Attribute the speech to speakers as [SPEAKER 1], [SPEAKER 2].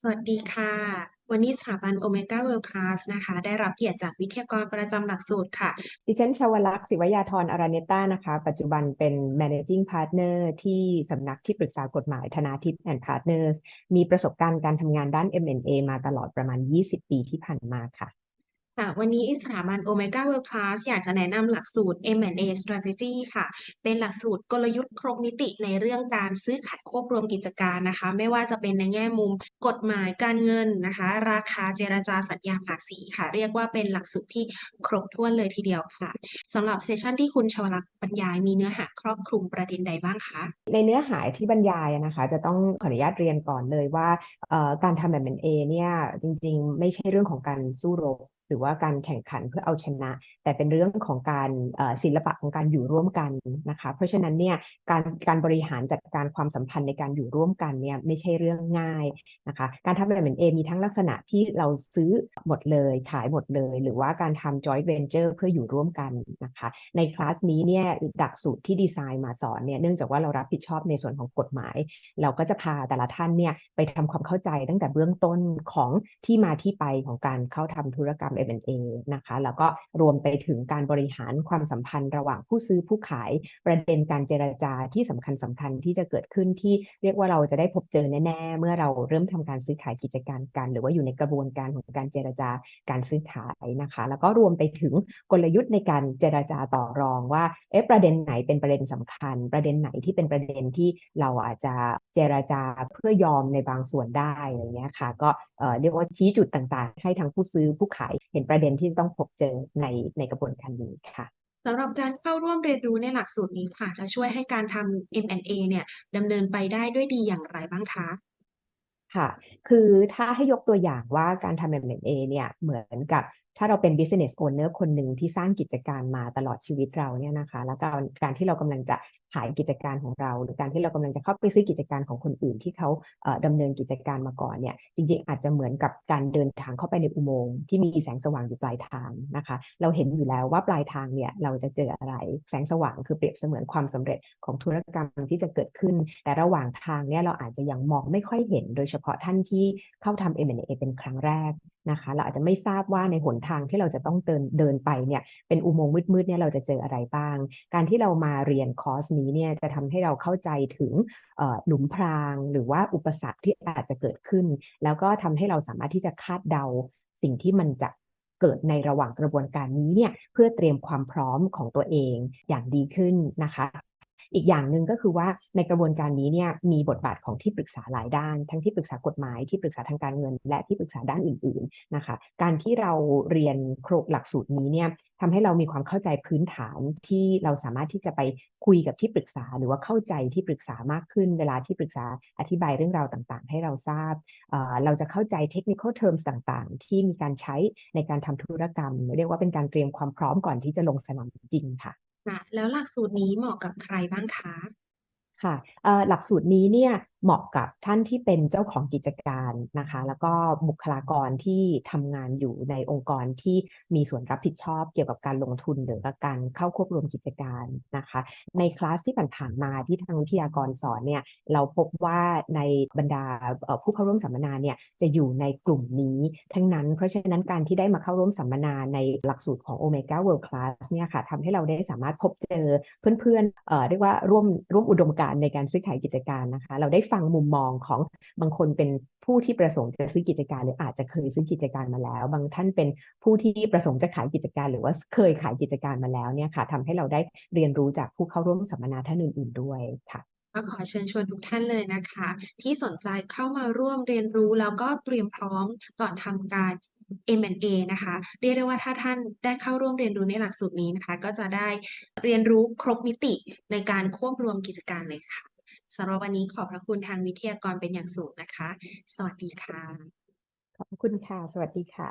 [SPEAKER 1] สวัสดีค่ะ วันนี้สถาบัน Omega World Class นะคะ ได้รับเกียรติจากวิทยากรประจำหลักสูตรค่ะ
[SPEAKER 2] ดิฉันชาวลักษณ์ศิวยาธรอาราเนต้านะคะ ปัจจุบันเป็น managing partner ที่สำนักที่ปรึกษากฎหมายธนาทิพย์ and partners มีประสบการณ์การทำงานด้าน M&A มาตลอดประมาณ 20 ปีที่ผ่านมาค่ะ
[SPEAKER 1] ค่ะวันนี้สถาบัน Omega World Class อยากจะแนะนำหลักสูตร M&A Strategy ค่ะ เป็นหลักสูตรกลยุทธ์ครบมิติในเรื่องการซื้อขายควบรวมกิจการนะคะ ไม่ว่าจะเป็นในแง่มุมกฎหมายการเงินนะคะ ราคาเจรจาสัญญาภาษีค่ะ เรียกว่าเป็นหลักสูตรที่ครบถ้วนเลยทีเดียวค่ะสำหรับเซสชันที่คุณชวลักษ์บรรยายมีเนื้อหาครอบคลุมประเด็นใดบ้างคะ
[SPEAKER 2] ในเนื้อหาที่บรรยายนะคะ จะต้องขออนุญาตเรียนก่อนเลยว่าการทำแบบ M&A เนี่ยจริง ๆ ไม่ใช่เรื่องของการสู้รบ หรือว่าการแข่งขันเพื่อเอาชนะ แต่เป็นเรื่องของการศิลปะของการอยู่ร่วมกันนะคะ เพราะฉะนั้นเนี่ยการการบริหารจัดการความสัมพันธ์ในการอยู่ร่วมกันเนี่ยไม่ใช่เรื่องง่ายนะคะการทำแบบ M&A มีทั้งลักษณะที่เราซื้อหมดเลยขายหมดเลย หรือว่าการทำ joint venture เพื่ออยู่ร่วมกันนะคะในคลาสนี้เนี่ยหลักสูตรที่ดีไซน์มาสอนเนี่ยเนื่องจากว่าเรารับผิดชอบในส่วนของกฎหมาย เราก็จะพาแต่ละท่านเนี่ยไปทำความเข้าใจตั้งแต่เบื้องต้นของที่มาที่ไปของการเข้าทำธุรกรรม M&A นะคะ แล้วก็รวมไปถึงการบริหารความสัมพันธ์ระหว่างผู้ซื้อผู้ขายประเด็นการเจรจาที่สำคัญสำคัญที่จะเกิดขึ้นที่เรียกว่าเราจะได้พบเจอแน่ๆ เมื่อเราเริ่มทำการซื้อขายกิจการกัน หรือว่าอยู่ในกระบวนการของการเจรจาการซื้อขายนะคะ แล้วก็รวมไปถึงกลยุทธ์ในการเจรจาต่อรองว่าเอ๊ะประเด็นไหนเป็นประเด็นสำคัญ ประเด็นไหนที่เป็นประเด็นที่เราอาจจะเจรจาเพื่อยอมในบางส่วนได้อะไรเงี้ยค่ะก็เอ่อเรียกว่าชี้จุดต่างๆ ให้ทั้งผู้ซื้อผู้ขายเห็นประเด็นที่ต้องพบเจอในในกระบวนการนี้ค่ะ
[SPEAKER 1] สำหรับการเข้าร่วมเรียนรู้ในหลักสูตรนี้ค่ะ จะช่วยให้การทำ M&A เนี่ยดำเนินไปได้ด้วยดีอย่างไรบ้างคะ
[SPEAKER 2] ค่ะ คือถ้าให้ยกตัวอย่างว่าการทำ M&A เนี่ยเหมือนกับ ถ้าเราเป็น business owner คนหนึ่งที่สร้างกิจการมาตลอดชีวิตเราเนี่ยนะคะ แล้วการการที่เรากำลังจะขายกิจการของเรา หรือการที่เรากำลังจะเข้าไปซื้อกิจการของคนอื่นที่เขาเอ่อดำเนินกิจการมาก่อนเนี่ย จริงๆ อาจจะเหมือนกับการเดินทางเข้าไปในอุโมงค์ที่มีแสงสว่างอยู่ปลายทางนะคะ เราเห็นอยู่แล้วว่าปลายทางเนี่ยเราจะเจออะไร แสงสว่างคือเปรียบเสมือนความสำเร็จของธุรกรรมที่จะเกิดขึ้น แต่ระหว่างทางเนี่ยเราอาจจะยังมองไม่ค่อยเห็น โดยเฉพาะท่านที่เข้าทำ M&A เป็นครั้งแรก นะคะเราอาจจะไม่ทราบว่าในหนทางที่เราจะต้องเดินเดินไปเนี่ยเป็นอุโมงค์มืดๆเนี่ยเราจะเจออะไรบ้าง การที่เรามาเรียนคอร์สนี้เนี่ยจะทำให้เราเข้าใจถึงหลุมพราง หรือว่าอุปสรรคที่อาจจะเกิดขึ้น แล้วก็ทำให้เราสามารถที่จะคาดเดาสิ่งที่มันจะเกิดในระหว่างกระบวนการนี้เนี่ยเพื่อเตรียมความพร้อมของตัวเองอย่างดีขึ้นนะคะ อีกอย่างหนึ่งก็คือว่าในกระบวนการนี้เนี่ยมีบทบาทของที่ปรึกษาหลายด้าน ทั้งที่ปรึกษากฎหมายที่ปรึกษาทางการเงิน และที่ปรึกษาด้านอื่นๆนะคะการที่เราเรียนโครงหลักสูตรนี้เนี่ยทำให้เรามีความเข้าใจพื้นฐานที่เราสามารถที่จะไปคุยกับที่ปรึกษา หรือว่าเข้าใจที่ปรึกษามากขึ้น เวลาที่ปรึกษาอธิบายเรื่องราวต่างๆ ให้เราทราบเเราจะเข้าใจเทคนิค terms ต่างๆ ที่มีการใช้ในการทำธุรกรรม เรียกว่าเป็นการเตรียมความพร้อมก่อนที่จะลงสนามจริงค่ะ
[SPEAKER 1] ค่ะแล้วหลักสูตรนี้เหมาะกับใครบ้างคะ
[SPEAKER 2] ค่ะ เอ่อ หลักสูตรนี้เนี่ยเหมาะกับท่านที่เป็นเจ้าของกิจการนะคะ แล้วก็บุคลากรที่ทำงานอยู่ในองค์กรที่มีส่วนรับผิดชอบเกี่ยวกับการลงทุนหรือการเข้าควบรวมกิจการนะคะ ในคลาสที่ผ่านๆมาที่ทางวิทยากรสอนเนี่ยเราพบว่าในบรรดาผู้เข้าร่วมสัมมนาเนี่ยจะอยู่ในกลุ่มนี้ทั้งนั้น เพราะฉะนั้นการที่ได้มาเข้าร่วมสัมมนาในหลักสูตรของ Omega World Class เนี่ยค่ะทำให้เราได้สามารถพบเจอเพื่อนๆเเรียกว่าร่วมร่วมอุดมการณ์ในการซื้อขายกิจการนะคะ เราได้ฟังมุมมองของบางคนเป็นผู้ที่ประสงค์จะซื้อกิจการ หรืออาจจะเคยซื้อกิจการมาแล้ว บางท่านเป็นผู้ที่ประสงค์จะขายกิจการ หรือว่าเคยขายกิจการมาแล้วเนี่ยค่ะทำให้เราได้เรียนรู้จากผู้เข้าร่วมสัมมนาท่านอื่น ๆ ด้วยค่ะ
[SPEAKER 1] ก็ขอเชิญชวนทุกท่านเลยนะคะ ที่สนใจเข้ามาร่วมเรียนรู้แล้วก็เตรียมพร้อมก่อนทำการ M&A นะคะ เรียกได้ว่าถ้าท่านได้เข้าร่วมเรียนรู้ในหลักสูตรนี้นะคะ ก็จะได้เรียนรู้ครบมิติในการควบรวมกิจการเลยค่ะ สำหรับวันนี้ขอบพระคุณทางวิทยากรเป็นอย่างสูงนะคะ สวัสดีค่ะ
[SPEAKER 2] ขอบคุณค่ะ สวัสดีค่ะ